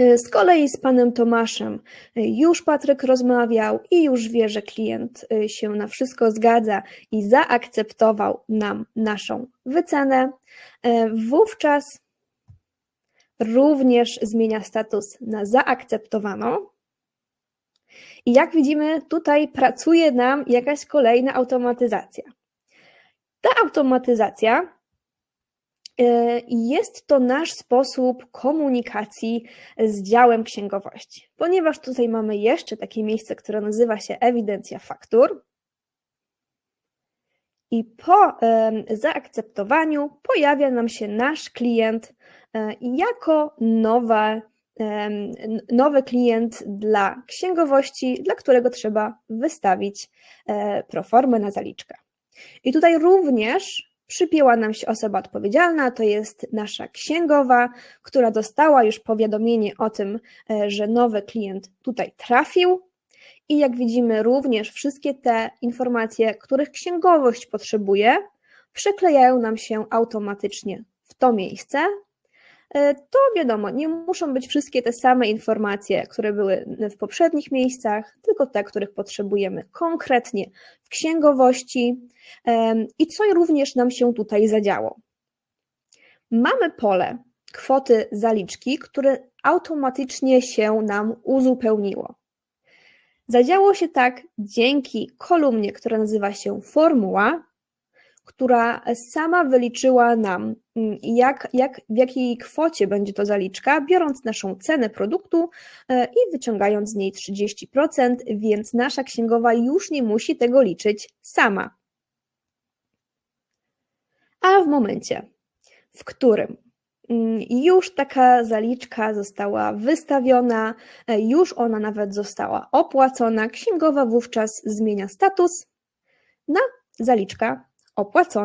Y, Z kolei z panem Tomaszem y, już Patryk rozmawiał i już wie, że klient y, się na wszystko zgadza i zaakceptował nam naszą wycenę. Wówczas również zmienia status na zaakceptowano. I jak widzimy, tutaj pracuje nam jakaś kolejna automatyzacja. Ta automatyzacja y, jest to nasz sposób komunikacji z działem księgowości, ponieważ tutaj mamy jeszcze takie miejsce, które nazywa się ewidencja faktur. I po zaakceptowaniu pojawia nam się nasz klient e, jako nowe, em, n- nowy klient dla księgowości, dla którego trzeba wystawić e, proformę na zaliczkę. I tutaj również przypięła nam się osoba odpowiedzialna, to jest nasza księgowa, która dostała już powiadomienie o tym, e, że nowy klient tutaj trafił. I jak widzimy, również wszystkie te informacje, których księgowość potrzebuje, przeklejają nam się automatycznie w to miejsce. E, To wiadomo, nie muszą być wszystkie te same informacje, które były w poprzednich miejscach, tylko te, których potrzebujemy konkretnie w księgowości. I co również nam się tutaj zadziało? Mamy pole kwoty zaliczki, które automatycznie się nam uzupełniło. Zadziało się tak dzięki kolumnie, która nazywa się formuła, która sama wyliczyła nam, mm, jak, jak, w jakiej kwocie będzie to zaliczka, biorąc naszą cenę produktu e, i wyciągając z niej 30%, więc nasza księgowa już nie musi tego liczyć sama. A w momencie, w którym mm, już taka zaliczka została wystawiona, e, już ona nawet została opłacona, księgowa wówczas zmienia status na zaliczka opłacona.